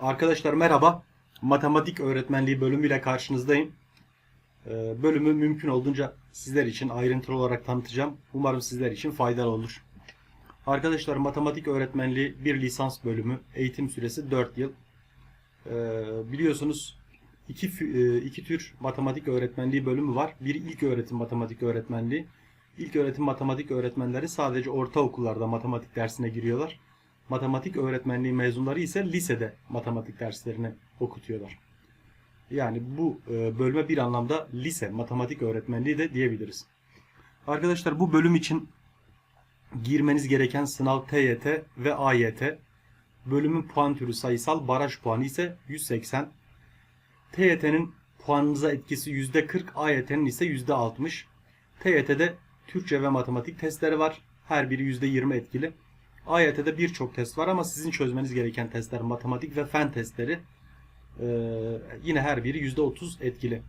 Arkadaşlar merhaba. Matematik öğretmenliği bölümüyle karşınızdayım. Ee, Bölümü mümkün olduğunca sizler için ayrıntılı olarak tanıtacağım. Umarım sizler için faydalı olur. Arkadaşlar matematik öğretmenliği bir lisans bölümü. Eğitim süresi 4 yıl. Ee, Biliyorsunuz iki, e, iki tür matematik öğretmenliği bölümü var. Bir ilk öğretim matematik öğretmenliği. İlk öğretim matematik öğretmenleri sadece ortaokullarda matematik dersine giriyorlar. Matematik öğretmenliği mezunları ise lisede matematik derslerini okutuyorlar. Yani bu e, bölüme bir anlamda lise matematik öğretmenliği de diyebiliriz. Arkadaşlar bu bölüm için girmeniz gereken sınav TYT ve AYT. Bölümün puan türü sayısal, baraj puanı ise 180. TYT'nin puanınıza etkisi %40, AYT'nin ise %60. TYT'de Türkçe ve matematik testleri var. Her biri %20 etkili. AYT'de birçok test var ama sizin çözmeniz gereken testler matematik ve fen testleri ee, yine her biri %30 etkili.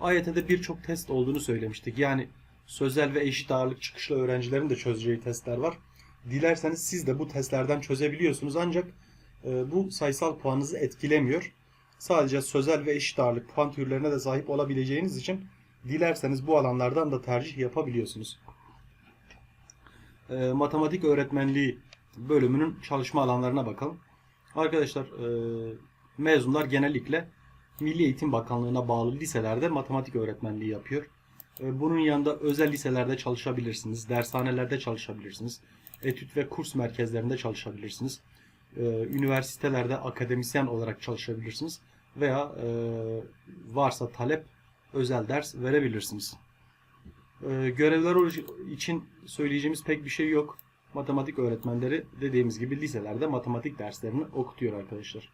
AYT'de birçok test olduğunu söylemiştik. Yani sözel ve eşit ağırlık çıkışlı öğrencilerin de çözeceği testler var. Dilerseniz siz de bu testlerden çözebiliyorsunuz ancak e, bu sayısal puanınızı etkilemiyor. Sadece sözel ve eşit ağırlık puan türlerine de sahip olabileceğiniz için dilerseniz bu alanlardan da tercih yapabiliyorsunuz. E, matematik öğretmenliği bölümünün çalışma alanlarına bakalım. Arkadaşlar e, mezunlar genellikle Milli Eğitim Bakanlığı'na bağlı liselerde matematik öğretmenliği yapıyor. E, Bunun yanında özel liselerde çalışabilirsiniz, dershanelerde çalışabilirsiniz, etüt ve kurs merkezlerinde çalışabilirsiniz, e, üniversitelerde akademisyen olarak çalışabilirsiniz veya e, varsa talep özel ders verebilirsiniz. E, Görevler için söyleyeceğimiz pek bir şey yok. Matematik öğretmenleri dediğimiz gibi liselerde matematik derslerini okutuyor arkadaşlar.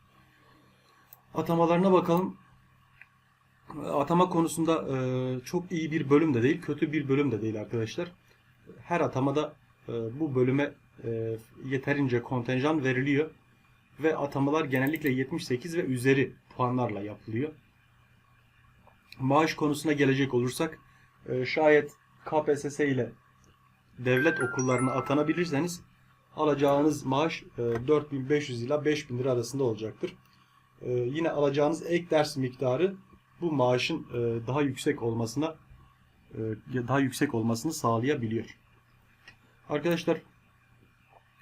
Atamalarına bakalım. Atama konusunda e, çok iyi bir bölüm de değil, kötü bir bölüm de değil arkadaşlar. Her atamada e, bu bölüme e, yeterince kontenjan veriliyor ve atamalar genellikle 78 ve üzeri puanlarla yapılıyor. Maaş konusuna gelecek olursak şayet KPSS ile devlet okullarına atanabilirseniz alacağınız maaş e, 4500 ila 5000 lira arasında olacaktır. Ee, yine alacağınız ek ders miktarı bu maaşın e, daha yüksek olmasına e, daha yüksek olmasını sağlayabiliyor. Arkadaşlar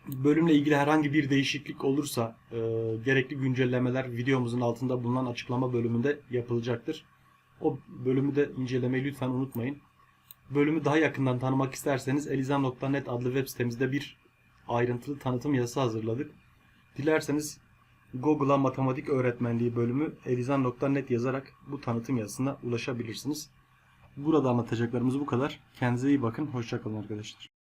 bölümle ilgili herhangi bir değişiklik olursa e, gerekli güncellemeler videomuzun altında bulunan açıklama bölümünde yapılacaktır. O bölümü de incelemeyi lütfen unutmayın. Bölümü daha yakından tanımak isterseniz elizan.net adlı web sitemizde bir ayrıntılı tanıtım yazısı hazırladık. Dilerseniz Google'a matematik öğretmenliği bölümü elizan.net yazarak bu tanıtım yazısına ulaşabilirsiniz. Burada anlatacaklarımız bu kadar. Kendinize iyi bakın. Hoşçakalın arkadaşlar.